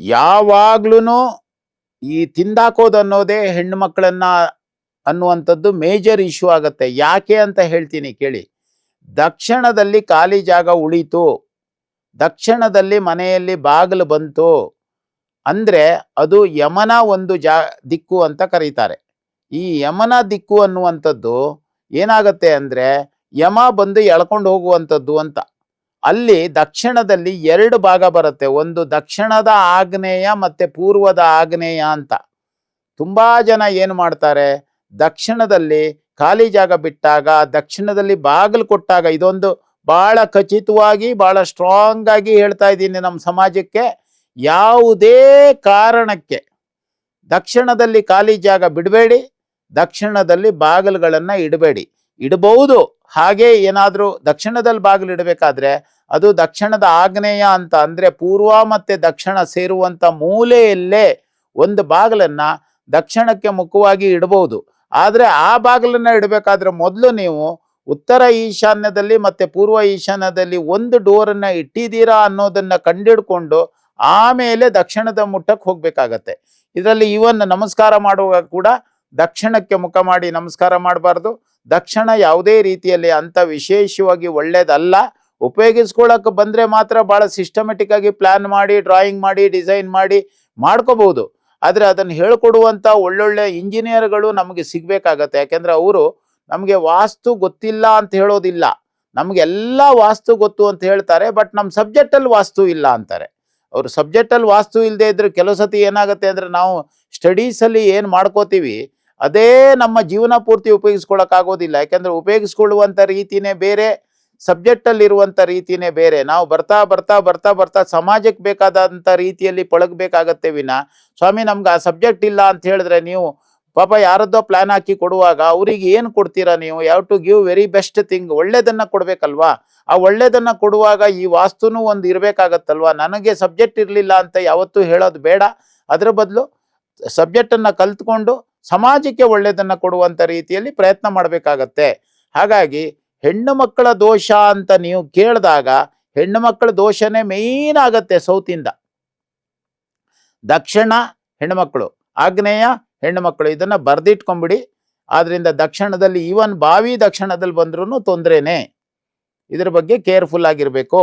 ಯಾವಾಗ್ಲೂ ಈ ತಿಂದಾಕೋದು ಅನ್ನೋದೇ ಹೆಣ್ಣು ಮಕ್ಕಳನ್ನ ಅನ್ನುವಂಥದ್ದು ಮೇಜರ್ ಇಶ್ಯೂ ಆಗುತ್ತೆ. ಯಾಕೆ ಅಂತ ಹೇಳ್ತೀನಿ ಕೇಳಿ. ದಕ್ಷಿಣದಲ್ಲಿ ಖಾಲಿ ಜಾಗ ಉಳಿತು. ದಕ್ಷಿಣದಲ್ಲಿ ಮನೆಯಲ್ಲಿ ಬಾಗಿಲು ಬಂತು. ಅಂದ್ರೆ ಅದು ಯಮನ ಒಂದು ಜಾ, ದಿಕ್ಕು ಅಂತ ಕರೀತಾರೆ. ಈ ಯಮನ ದಿಕ್ಕು ಅನ್ನುವಂಥದ್ದು ಏನಾಗತ್ತೆ ಅಂದ್ರೆ ಯಮ ಬಂದು ಎಳ್ಕೊಂಡು ಹೋಗುವಂಥದ್ದು ಅಂತ. ಅಲ್ಲಿ ದಕ್ಷಿಣದಲ್ಲಿ ಎರಡು ಭಾಗ ಬರುತ್ತೆ. ಒಂದು ದಕ್ಷಿಣದ ಆಗ್ನೇಯ ಮತ್ತೆ ಪೂರ್ವದ ಆಗ್ನೇಯ ಅಂತ. ತುಂಬಾ ಜನ ಏನು ಮಾಡ್ತಾರೆ? ದಕ್ಷಿಣದಲ್ಲಿ ಖಾಲಿ ಜಾಗ ಬಿಟ್ಟಾಗ, ದಕ್ಷಿಣದಲ್ಲಿ ಬಾಗಿಲು ಕೊಟ್ಟಾಗ, ಇದೊಂದು ಬಹಳ ಖಚಿತವಾಗಿ ಬಹಳ ಸ್ಟ್ರಾಂಗ್ ಆಗಿ ಹೇಳ್ತಾ ಇದ್ದೀನಿ ನಮ್ಮ ಸಮಾಜಕ್ಕೆ. ಯಾವುದೇ ಕಾರಣಕ್ಕೆ ದಕ್ಷಿಣದಲ್ಲಿ ಖಾಲಿ ಜಾಗ ಬಿಡಬೇಡಿ, ದಕ್ಷಿಣದಲ್ಲಿ ಬಾಗಿಲುಗಳನ್ನ ಇಡಬೇಡಿ. ಇಡಬಹುದು. ಹಾಗೆ ಏನಾದರೂ ದಕ್ಷಿಣದಲ್ಲಿ ಬಾಗಿಲು ಇಡಬೇಕಾದ್ರೆ ಅದು ದಕ್ಷಿಣದ ಆಗ್ನೇಯ ಅಂತ, ಅಂದರೆ ಪೂರ್ವ ಮತ್ತೆ ದಕ್ಷಿಣ ಸೇರುವಂತ ಮೂಲೆಯಲ್ಲೇ ಒಂದು ಬಾಗಿಲನ್ನು ದಕ್ಷಿಣಕ್ಕೆ ಮುಖವಾಗಿ ಇಡಬಹುದು ಆದರೆ ಆ ಬಾಗಿಲನ್ನು ಇಡಬೇಕಾದ್ರೆ ಮೊದಲು ನೀವು ಉತ್ತರ ಈಶಾನ್ಯದಲ್ಲಿ ಮತ್ತೆ ಪೂರ್ವ ಈಶಾನ್ಯದಲ್ಲಿ ಒಂದು ಡೋರನ್ನು ಇಟ್ಟಿದ್ದೀರಾ ಅನ್ನೋದನ್ನ ಕಂಡಿಡ್ಕೊಂಡು ಆಮೇಲೆ ದಕ್ಷಿಣದ ಮುಟ್ಟಕ್ಕೆ ಹೋಗಬೇಕಾಗತ್ತೆ. ಇದರಲ್ಲಿ ಇವನ್ ನಮಸ್ಕಾರ ಮಾಡುವಾಗ ಕೂಡ ದಕ್ಷಿಣಕ್ಕೆ ಮುಖ ಮಾಡಿ ನಮಸ್ಕಾರ ಮಾಡಬಾರ್ದು. ದಕ್ಷಿಣ ಯಾವುದೇ ರೀತಿಯಲ್ಲಿ ಅಂತ ವಿಶೇಷವಾಗಿ ಒಳ್ಳೇದಲ್ಲ. ಉಪಯೋಗಿಸ್ಕೊಳಕ್ ಬಂದ್ರೆ ಮಾತ್ರ ಬಹಳ ಸಿಸ್ಟಮೆಟಿಕ್ ಆಗಿ ಪ್ಲಾನ್ ಮಾಡಿ ಡ್ರಾಯಿಂಗ್ ಮಾಡಿ ಡಿಸೈನ್ ಮಾಡಿ ಮಾಡ್ಕೋಬಹುದು. ಆದರೆ ಅದನ್ನ ಹೇಳ್ಕೊಡುವಂಥ ಒಳ್ಳೊಳ್ಳೆ ಇಂಜಿನಿಯರ್ಗಳು ನಮಗೆ ಸಿಗ್ಬೇಕಾಗತ್ತೆ. ಯಾಕೆಂದ್ರೆ ಅವರು ನಮಗೆ ವಾಸ್ತು ಗೊತ್ತಿಲ್ಲ ಅಂತ ಹೇಳೋದಿಲ್ಲ. ನಮಗೆಲ್ಲ ವಾಸ್ತು ಗೊತ್ತು ಅಂತ ಹೇಳ್ತಾರೆ ಬಟ್ ನಮ್ಮ ಸಬ್ಜೆಕ್ಟಲ್ಲಿ ವಾಸ್ತು ಇಲ್ಲ ಅಂತಾರೆ. ಅವರು ಸಬ್ಜೆಕ್ಟಲ್ಲಿ ವಾಸ್ತು ಇಲ್ಲದೆ ಇದ್ರೆ ಕೆಲವು ಸತಿ ಏನಾಗುತ್ತೆ ಅಂದ್ರೆ ನಾವು ಸ್ಟಡೀಸ್ ಅಲ್ಲಿ ಏನ್ ಮಾಡ್ಕೋತೀವಿ, ಅದೇ ನಮ್ಮ ಜೀವನ ಪೂರ್ತಿ ಉಪಯೋಗಿಸ್ಕೊಳಕ್ ಆಗೋದಿಲ್ಲ. ಉಪಯೋಗಿಸ್ಕೊಳ್ಳುವಂಥ ರೀತಿನೇ ಬೇರೆ ಸಬ್ಜೆಕ್ಟ್ ಅಲ್ಲಿ ಇರುವಂತ ರೀತಿನೇ ಬೇರೆ. ನಾವು ಬರ್ತಾ ಬರ್ತಾ ಬರ್ತಾ ಬರ್ತಾ ಸಮಾಜಕ್ಕೆ ಬೇಕಾದಂತ ರೀತಿಯಲ್ಲಿ ಪಳಗಬೇಕಾಗತ್ತೆ ವಿನ. ಸ್ವಾಮಿ, ನಮ್ಗೆ ಆ ಸಬ್ಜೆಕ್ಟ್ ಇಲ್ಲ ಅಂತ ಹೇಳಿದ್ರೆ ನೀವು ಪಾಪ ಯಾರದ್ದೋ ಪ್ಲಾನ್ ಹಾಕಿ ಕೊಡುವಾಗ ಅವ್ರಿಗೆ ಏನು ಕೊಡ್ತೀರಾ ನೀವು? ಯಾವ to give very best thing ಒಳ್ಳೇದನ್ನ ಕೊಡ್ಬೇಕಲ್ವಾ? ಆ ಒಳ್ಳೇದನ್ನ ಕೊಡುವಾಗ ಈ ವಾಸ್ತುನು ಒಂದು ಇರಬೇಕಾಗತ್ತಲ್ವಾ? ನನಗೆ ಸಬ್ಜೆಕ್ಟ್ ಇರಲಿಲ್ಲ ಅಂತ ಯಾವತ್ತೂ ಹೇಳೋದು ಬೇಡ. ಅದರ ಬದಲು ಸಬ್ಜೆಕ್ಟ್ ಅನ್ನ ಕಲ್ತ್ಕೊಂಡು ಸಮಾಜಕ್ಕೆ ಒಳ್ಳೇದನ್ನ ಕೊಡುವಂತ ರೀತಿಯಲ್ಲಿ ಪ್ರಯತ್ನ ಮಾಡಬೇಕಾಗತ್ತೆ. ಹಾಗಾಗಿ ಹೆಣ್ಣು ಮಕ್ಕಳ ದೋಷ ಅಂತ ನೀವು ಕೇಳಿದಾಗ ಹೆಣ್ಣು ಮಕ್ಕಳ ದೋಷನೇ ಮೇಯ್ನ್ ಆಗತ್ತೆ ಸೌತಿಂದ. ದಕ್ಷಿಣ ಹೆಣ್ಣುಮಕ್ಕಳು ಆಗ್ನೇಯ ಹೆಣ್ಣುಮಕ್ಕಳು ಇದನ್ನು ಬರ್ದಿಟ್ಕೊಂಬಿಡಿ. ಆದ್ರಿಂದ ದಕ್ಷಿಣದಲ್ಲಿ ಈವನ್ ಬಾವಿ ದಕ್ಷಿಣದಲ್ಲಿ ಬಂದ್ರೂ ತೊಂದ್ರೆನೆ. ಇದ್ರ ಬಗ್ಗೆ ಕೇರ್ಫುಲ್ ಆಗಿರ್ಬೇಕು.